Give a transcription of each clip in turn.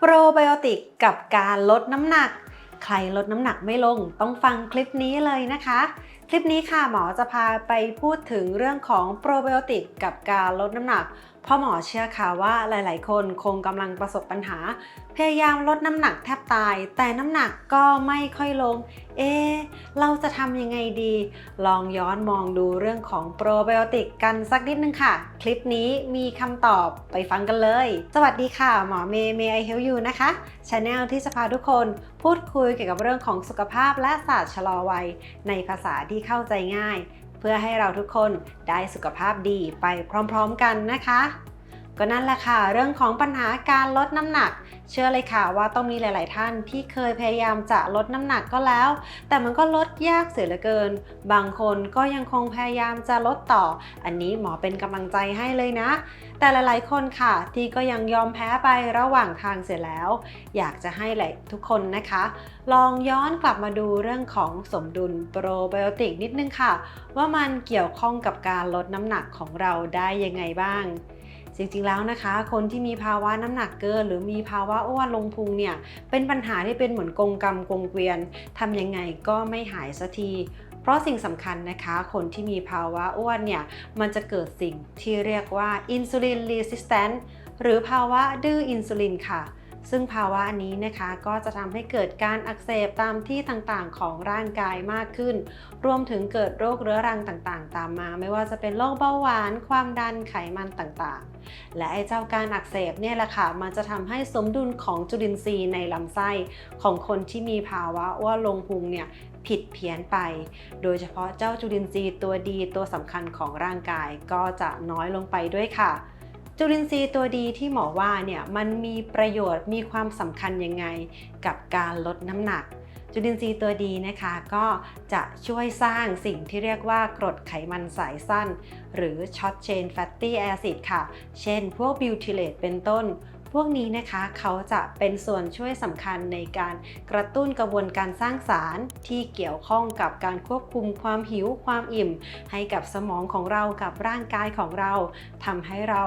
โปรไบโอติกกับการลดน้ำหนัก ใครลดน้ำหนักไม่ลง ต้องฟังคลิปนี้เลยนะคะ คลิปนี้ค่ะหมอจะพาไปพูดถึงเรื่องของโปรไบโอติกกับการลดน้ำหนัก เพราะหมอเชื่อค่ะว่าหลาย ๆ คนคงกำลังประสบปัญหา พยายามลดน้ำหนักแทบตาย แต่น้ำหนักก็ไม่ค่อยลง เอะเราจะทำยังไงดี ลองย้อนมองดูเรื่องของโปรไบโอติกกันสักนิดนึงค่ะ คลิปนี้มีคำตอบไปฟังกันเลย สวัสดีค่ะ หมอเมย์เมย์ไอเฮลยูนะคะชาแนลที่จะพาทุกคนพูดคุยเกี่ยวกับเรื่องของสุขภาพและศาสตร์ชะลอวัย ในภาษาที่เข้าใจง่าย เพื่อให้เราทุกคนได้สุขภาพดีไปพร้อม ๆ กันนะคะ ก็นั่นแหละค่ะ เรื่องของปัญหาการลดน้ำหนัก เชื่อเลยค่ะว่าต้องมีหลาย ๆ ท่านที่เคยพยายามจะลดน้ำหนักก็แล้ว แต่มันก็ลดยากเสียเหลือเกิน บางคนก็ยังคงพยายามจะลดต่อ อันนี้หมอเป็นกำลังใจให้เลยนะ แต่หลาย ๆ คนค่ะ ที่ก็ยังยอมแพ้ไประหว่างทางเสียแล้ว อยากจะให้หลายทุกคนนะคะ ลองย้อนกลับมาดูเรื่องของสมดุลโปรไบโอติกนิดนึงค่ะ ว่ามันเกี่ยวข้องกับการลดน้ำหนักของเราได้ยังไงบ้าง จริงๆแล้วนะคะ คนที่มีภาวะน้ำหนักเกิน หรือมีภาวะอ้วนลงพุงเนี่ยเป็นปัญหาที่เป็นเหมือนกงกรรมกงเกวียนทำยังไงก็ไม่หายสักทีเพราะสิ่งสำคัญนะคะ คนที่มีภาวะอ้วนเนี่ย มันจะเกิดสิ่งที่เรียกว่าอินซูลินรีสิสแตนหรือภาวะดื้ออินซูลินค่ะ ซึ่งภาวะนี้นะคะก็จะทำให้เกิดการอักเสบตามที่ต่างๆ ของร่างกายมากขึ้น รวมถึงเกิดโรคเรื้อรังต่างๆ ตามมา ไม่ว่าจะเป็นโรคเบาหวาน ความดันไขมันต่างๆ และไอ้เจ้าการอักเสบเนี่ยแหละค่ะมันจะทำให้สมดุลของจุลินทรีย์ในลำไส้ของคนที่มีภาวะอ้วนลงพุงเนี่ยผิดเพี้ยนไป โดยเฉพาะเจ้าจุลินทรีย์ตัวดีตัวสำคัญของร่างกายก็จะน้อยลงไปด้วยค่ะ จุลินทรีย์ตัวดีที่หมอว่าเนี่ยมันมีประโยชน์มีความสำคัญยังไงกับการลดน้ำหนัก จุลินทรีย์ตัวดีนะคะก็จะช่วยสร้างสิ่งที่เรียกว่ากรดไขมันสายสั้น หรือ short chain fatty acid ค่ะ เช่นพวกบิวทิเลตเป็นต้นพวกนี้นะคะเขาจะเป็นส่วนช่วยสำคัญในการกระตุ้นกระบวนการสร้างสารที่เกี่ยวข้องกับการควบคุมความหิวความอิ่ม ให้กับสมองของเรากับร่างกายของเราทำให้เรา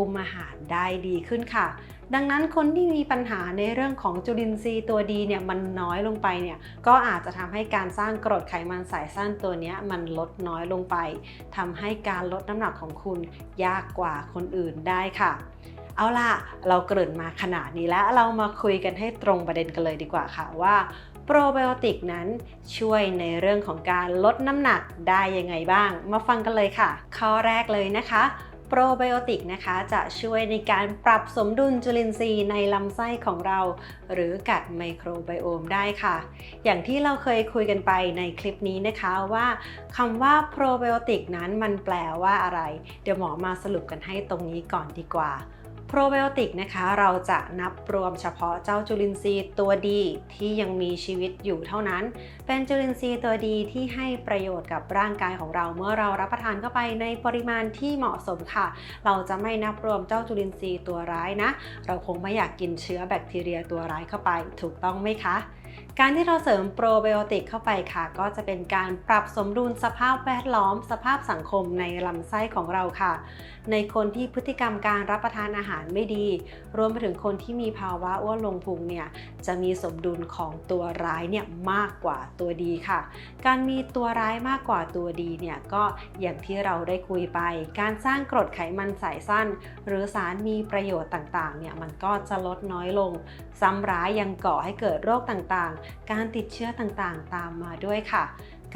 คุมอาหารได้ดีขึ้นค่ะ ดังนั้นคนที่มีปัญหาในเรื่องของจุลินทรีย์ตัวดีเนี่ยมันน้อยลงไปเนี่ยก็อาจจะทำให้การสร้างกรดไขมันสายสั้นตัวนี้มันลดน้อยลงไปทำให้การลดน้ำหนักของคุณยากกว่าคนอื่นได้ค่ะ เอาล่ะ เราเกริ่นมาขนาดนี้แล้วเรามาคุยกันให้ตรงประเด็นกันเลยดีกว่าค่ะว่าโปรไบโอติกนั้นช่วยในเรื่องของการลดน้ำหนักได้ยังไงบ้าง มาฟังกันเลยค่ะ ข้อแรกเลยนะคะ โปรไบโอติกนะคะจะช่วยในการปรับสมดุลจุลินทรีย์ในลำไส้ของเรา หรือกัดไมโครไบโอมได้ค่ะ อย่างที่เราเคยคุยกันไปในคลิปนี้นะคะว่าคำว่าโปรไบโอติกนั้นมันแปลว่าอะไร เดี๋ยวหมอมาสรุปกันให้ตรงนี้ก่อนดีกว่า โปรไบโอติกนะคะเราจะนับรวมเฉพาะเจ้าจุลินทรีย์ตัวดีที่ยังมีชีวิตอยู่เท่านั้น เป็นจุลินทรีย์ตัวดีที่ให้ประโยชน์กับร่างกายของเรา เมื่อเรารับประทานเข้าไปในปริมาณที่เหมาะสมค่ะ เราจะไม่นับรวมเจ้าจุลินทรีย์ตัวร้ายนะ เราคงไม่อยากกินเชื้อแบคทีเรียตัวร้ายเข้าไป ถูกต้องไหมคะ การที่เราเสริมโปรไบโอติกเข้าไปค่ะ ก็จะเป็นการปรับสมดุลสภาพแวดล้อม สภาพสังคมในลำไส้ของเราค่ะ ในคนที่พฤติกรรมการรับประทานอาหารไม่ดี รวมไปถึงคนที่มีภาวะอ้วนลงพุงเนี่ยจะมีสมดุลของตัวร้ายเนี่ยมากกว่าตัวดีค่ะ การมีตัวร้ายมากกว่าตัวดีเนี่ยก็อย่างที่เราได้คุยไป การสร้างกรดไขมันสายสั้น หรือสารมีประโยชน์ต่างๆเนี่ยมันก็จะลดน้อยลงซ้ำร้ายยังก่อให้เกิดโรคต่างๆการติดเชื้อต่างๆ ตามมาด้วยค่ะ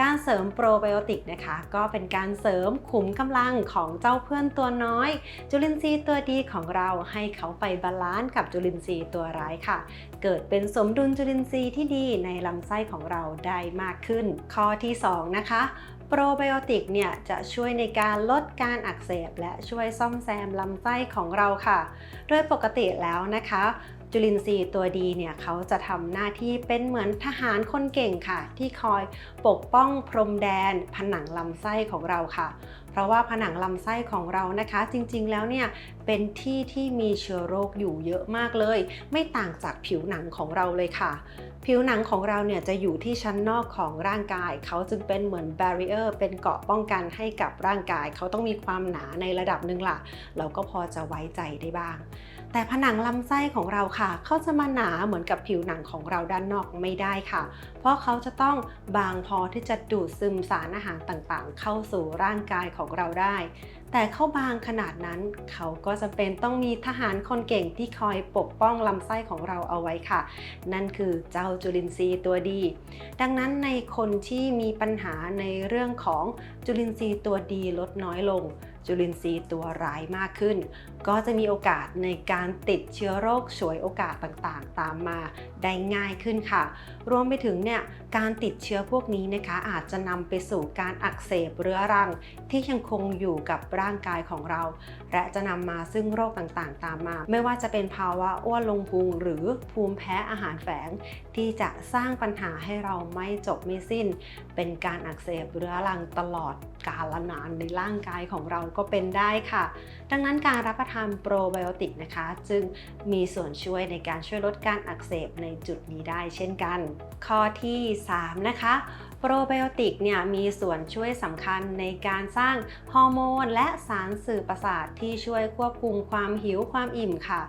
การเสริมโปรไบโอติกนะคะ ก็เป็นการเสริมขุมกำลังของเจ้าเพื่อนตัวน้อย จุลินทรีย์ตัวดีของเราให้เขาไปบาลานซ์กับจุลินทรีย์ตัวร้ายค่ะ เกิดเป็นสมดุลจุลินทรีย์ที่ดีในลำไส้ของเราได้มากขึ้น ข้อที่2นะคะโปรไบโอติกเนี่ยจะช่วยในการลดการอักเสบและช่วยซ่อมแซมลำไส้ของเราค่ะ โดยปกติแล้วนะคะ จุลินทรีย์ตัวดีเนี่ยเขาจะทำหน้าที่เป็นเหมือนทหารคนเก่งค่ะ ที่คอยปกป้องพรมแดนผนังลำไส้ของเราค่ะ เพราะว่าผนังลำไส้ของเรานะคะ จริงๆแล้วเนี่ยเป็นที่ที่มีเชื้อโรคอยู่เยอะมากเลย ไม่ต่างจากผิวหนังของเราเลยค่ะ ผิวหนังของเราเนี่ยจะอยู่ที่ชั้นนอกของร่างกาย เขาจึงเป็นเหมือน barrier เป็นเกราะป้องกันให้กับร่างกาย เขาต้องมีความหนาในระดับหนึ่งล่ะ เราก็พอจะไว้ใจได้บ้าง แต่ผนังลำไส้ของเราค่ะเขาจะมาหนาเหมือนกับผิวหนังของเราด้านนอกไม่ได้ค่ะ เพราะเขาจะต้องบางพอที่จะดูดซึมสารอาหารต่างๆ เข้าสู่ร่างกายของเราได้ แต่เข้าบางขนาดนั้น เขาก็จะเป็นต้องมีทหารคนเก่งที่คอยปกป้องลำไส้ของเราเอาไว้ค่ะ นั่นคือเจ้าจุลินทรีย์ตัวดี ดังนั้นในคนที่มีปัญหาในเรื่องของจุลินทรีย์ตัวดีลดน้อยลง จุลินทรีย์ตัวร้ายมากขึ้น ก็จะมีโอกาสในการติดเชื้อโรคฉวยโอกาสต่างๆ ตามมาได้ง่ายขึ้นค่ะ รวมไปถึงเนี่ยการติดเชื้อพวกนี้นะคะอาจจะนำไปสู่การอักเสบเรื้อรัง ที่ยังคงอยู่กับร่างกายของเรา และจะนำมาซึ่งโรคต่างๆ ตามมา ไม่ว่าจะเป็นภาวะอ้วนลงพุงหรือภูมิแพ้อาหารแฝง ที่จะสร้างปัญหาให้เราไม่จบไม่สิ้น เป็นการอักเสบเรื้อรังตลอดกาลนานในร่างกายของเราก็เป็นได้ค่ะ ดังนั้นการรับประทานโปรไบโอติกนะคะ จึงมีส่วนช่วยในการช่วยลดการอักเสบในจุดนี้ได้เช่นกัน ข้อที่ 3 นะคะโปรไบโอติกเนี่ยมีส่วนช่วยสำคัญในการสร้างฮอร์โมน และสารสื่อประสาทที่ช่วยควบคุมความหิวความอิ่มค่ะ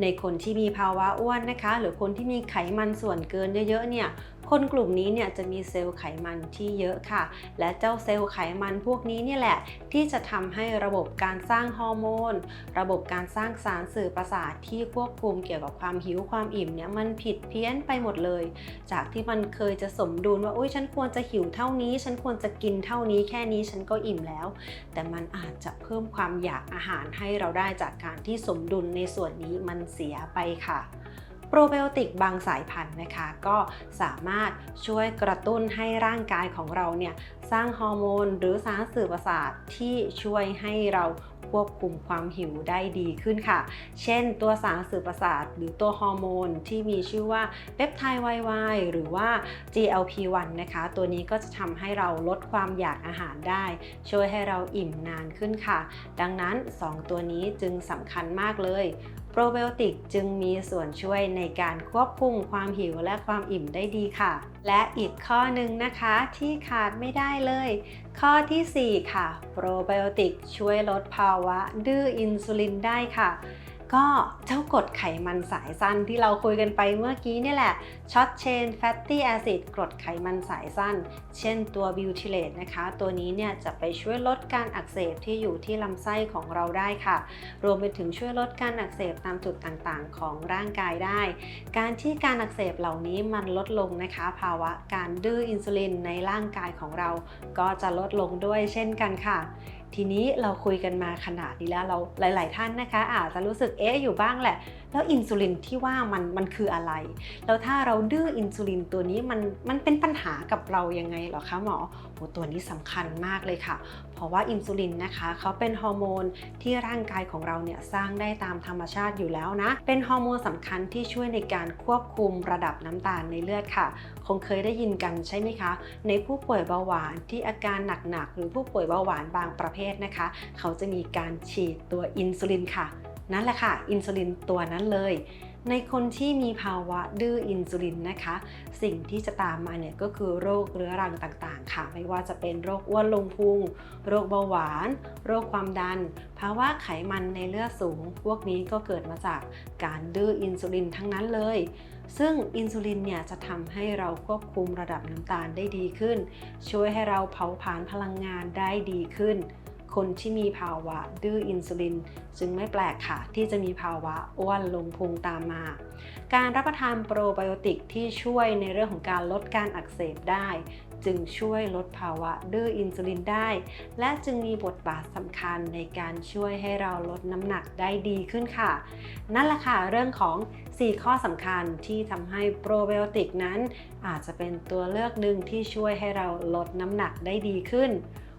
ในคนที่มีภาวะอ้วนนะคะ หรือคนที่มีไขมันส่วนเกินเยอะๆเนี่ยคนกลุ่มนี้เนี่ยจะมีเซลล์ไขมันที่เยอะค่ะ และเจ้าเซลล์ไขมันพวกนี้เนี่ยแหละ ที่จะทำให้ระบบการสร้างฮอร์โมน ระบบการสร้างสารสื่อประสาทที่ควบคุมเกี่ยวกับความหิวความอิ่มเนี่ยมันผิดเพี้ยนไปหมดเลย จากที่มันเคยจะสมดุลว่าอุ้ยฉันควรจะหิวเท่านี้ ฉันควรจะกินเท่านี้แค่นี้ฉันก็อิ่มแล้ว แต่มันอาจจะเพิ่มความอยากอาหารให้เราได้จากการที่สมดุลในส่วนนี้มันเสียไปค่ะ โปรไบโอติกบางสายพันธุ์นะคะ ก็สามารถช่วยกระตุ้นให้ร่างกายของเราเนี่ยสร้างฮอร์โมน หรือสารสื่อประสาทที่ช่วยให้เราควบคุมความหิวได้ดีขึ้นค่ะ เช่น ตัวสารสื่อประสาท หรือตัวฮอร์โมนที่มีชื่อว่าเปปไทด์ YY หรือว่า GLP-1 นะคะ ตัวนี้ก็จะทำให้เราลดความอยากอาหารได้ ช่วยให้เราอิ่มนานขึ้นค่ะ ดังนั้น 2 ตัวนี้จึงสำคัญมากเลย โปรไบโอติกจึงมีส่วนช่วยในการควบคุมความหิวและความอิ่มได้ดีค่ะ และอีกข้อหนึ่งนะคะที่ขาดไม่ได้เลย ข้อทีสี่4 ค่ะ โปรไบโอติกช่วยลดภาวะดื้ออินซูลินได้ค่ะ ก็เจ้ากรดไขมันสายสั้นที่เราคุยกันไปเมื่อกี้นี่แหละช็อตเชนแฟตตี้แอซิดกรดไขมันสายสั้น เช่นตัวบิวทิเลตนะคะ ตัวนี้เนี่ยจะไปช่วยลดการอักเสบที่อยู่ที่ลำไส้ของเราได้ค่ะ รวมไปถึงช่วยลดการอักเสบตามจุดต่างๆ ของร่างกายได้ การที่การอักเสบเหล่านี้มันลดลงนะคะ ภาวะการดื้ออินซูลินในร่างกายของเรา ก็จะลดลงด้วยเช่นกันค่ะ ทีนี้เราคุยกันมาขนาดนี้แล้วเราหลาย ๆ ท่านนะคะ อาจจะรู้สึกเอ๊ะอยู่บ้างแหละ แล้วอินซูลินที่ว่ามันมันคืออะไร แล้วถ้าเราดื้ออินซูลินตัวนี้มันมันเป็นปัญหากับเรายังไงหรอคะหมอโหตัวนี้สำคัญมากเลยค่ะ ราะว่าอินซูลินนะคะเขาเป็นฮอร์โมนที่ร่างกายของเราเนี่ยสร้างได้ตามธรรมชาติอยู่แล้วนะ เป็นฮอร์โมนสำคัญที่ช่วยในการควบคุมระดับน้ำตาลในเลือดค่ะ คงเคยได้ยินกันใช่ไหมคะ ในผู้ป่วยเบาหวานที่อาการหนักๆหรือผู้ป่วยเบาหวานบางประเภทนะคะ เขาจะมีการฉีดตัวอินซูลินค่ะ นั่นแหละค่ะ อินซูลินตัวนั้นเลย ในคนที่มีภาวะดื้ออินซูลินนะคะ สิ่งที่จะตามมาเนี่ยก็คือโรคเรื้อรังต่างๆ ค่ะ ไม่ว่าจะเป็นโรคอ้วนลงพุง โรคเบาหวาน โรคความดัน ภาวะไขมันในเลือดสูง พวกนี้ก็เกิดมาจากการดื้ออินซูลินทั้งนั้นเลย ซึ่งอินซูลินเนี่ยจะทำให้เราควบคุมระดับน้ำตาลได้ดีขึ้น ช่วยให้เราเผาผลาญพลังงานได้ดีขึ้น คนที่มีภาวะดื้ออินซูลิน จึงไม่แปลกค่ะ ที่จะมีภาวะอ้วนลงพุงตามมา การรับประทานโปรไบโอติกที่ช่วยในเรื่องของการลดการอักเสบได้ จึงช่วยลดภาวะดื้ออินซูลินได้ และจึงมีบทบาทสำคัญในการช่วยให้เราลดน้ำหนักได้ดีขึ้นค่ะ นั่นแหละค่ะเรื่องของ 4 ข้อสำคัญที่ทำให้โปรไบโอติกนั้น อาจจะเป็นตัวเลือกหนึ่งที่ช่วยให้เราลดน้ำหนักได้ดีขึ้น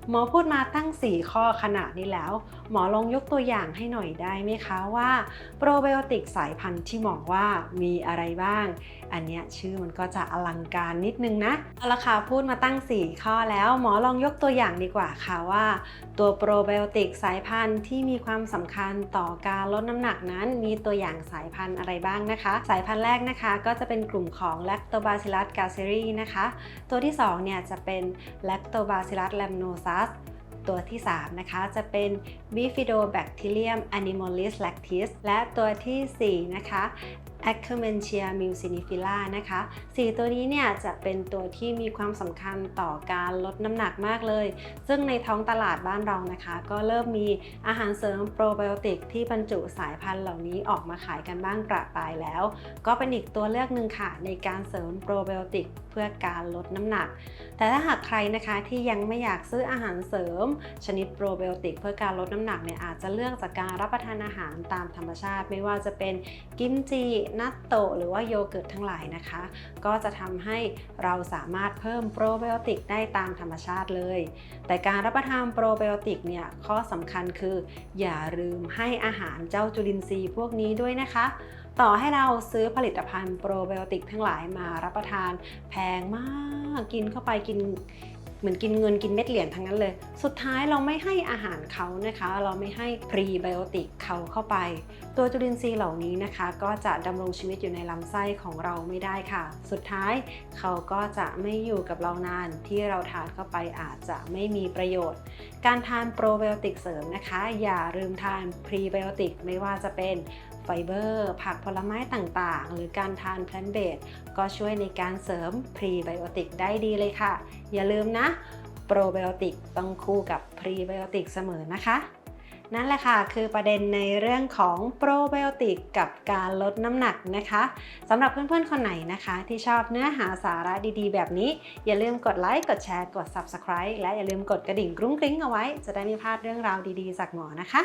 หมอพูดมาตั้ง 4 ข้อขนาดนี้แล้ว หมอลองยกตัวอย่างให้หน่อยได้ไหมคะว่าโปรไบโอติกสายพันธุ์ที่หมอว่ามีอะไรบ้าง อันเนี้ยชื่อมันก็จะอลังการนิดนึงนะเอาละค่ะพูดมาตั้ง 4 ข้อแล้ว หมอลองยกตัวอย่างดีกว่าค่ะว่า ตัวโปรไบโอติกสายพันธุ์ที่มีความสำคัญต่อการลดน้ำหนักนั้น มีตัวอย่างสายพันธุ์อะไรบ้างนะคะ สายพันธุ์แรกนะคะก็จะเป็นกลุ่มของ Lactobacillus gazzeri นะคะ ตัวที่2เนี่ยจะเป็น Lactobacillus ตัวที่ 3 นะคะจะเป็น Bifidobacterium animalis lactis และตัวทีสี่4 นะคะ Akkermansia mucinifila นะคะ4ตัวนี้เนี่ยจะเป็นตัวที่มีความสำคัญต่อการลดน้ำหนักมากเลย ซึ่งในท้องตลาดบ้านเรานะคะ ก็เริ่มมีอาหารเสริมโปรไบโอติกที่บรรจุสายพันธุ์เหล่านี้ออกมาขายกันบ้างประปรายแล้ว ก็เป็นอีกตัวเลือกหนึ่งค่ะ ในการเสริมโปรไบโอติกเพื่อการลดน้ำหนัก แต่ถ้าหากใครนะคะที่ยังไม่อยากซื้ออาหารเสริม ชนิดโปรไบโอติกเพื่อการลดน้ำหนักเนี่ยอาจจะเลือกจากการรับประทานอาหารตามธรรมชาติ ไม่ว่าจะเป็นกิมจินัตโตหรือว่าโยเกิร์ตทั้งหลายนะคะ ก็จะทำให้เราสามารถเพิ่มโปรไบโอติกได้ตามธรรมชาติเลย แต่การรับประทานโปรไบโอติกเนี่ยข้อสำคัญคือ อย่าลืมให้อาหารเจ้าจุลินทรีย์พวกนี้ด้วยนะคะ ต่อให้เราซื้อผลิตภัณฑ์โปรไบโอติกทั้งหลายมารับประทานแพงมากกินเข้าไปกิน เหมือนกินเงินกินเม็ดเหรียญทั้งนั้นเลย สุดท้ายเราไม่ให้อาหารเขานะคะ เราไม่ให้พรีไบโอติกเขาเข้าไป ตัวจุลินทรีย์เหล่านี้นะคะ ก็จะดำรงชีวิตอยู่ในลำไส้ของเราไม่ได้ค่ะ สุดท้ายเขาก็จะไม่อยู่กับเรานานที่เราทานเข้าไปอาจจะไม่มีประโยชน์ การทานโปรไบโอติกเสริมนะคะ อย่าลืมทานพรีไบโอติกไม่ว่าจะเป็น เบอร์ ผักผลไม้ต่างๆ หรือการทานแพลนเบดก็ช่วยในการเสริมพรีไบโอติกได้ดีเลยค่ะ อย่าลืมนะ โปรไบโอติกต้องคู่กับพรีไบโอติกเสมอนะคะนั่นแหละค่ะ คือประเด็นในเรื่องของโปรไบโอติกกับการลดน้ำหนักนะคะสำหรับเพื่อนๆ คนไหนนะคะ ที่ชอบเนื้อหาสาระดีๆ แบบนี้ อย่าลืมกดไลค์กดแชร์กด Subscribe และอย่าลืมกดกระดิ่งกรุ้งกริ้งเอาไว้ จะได้ไม่พลาดเรื่องราวดีๆ จากหมอนะคะ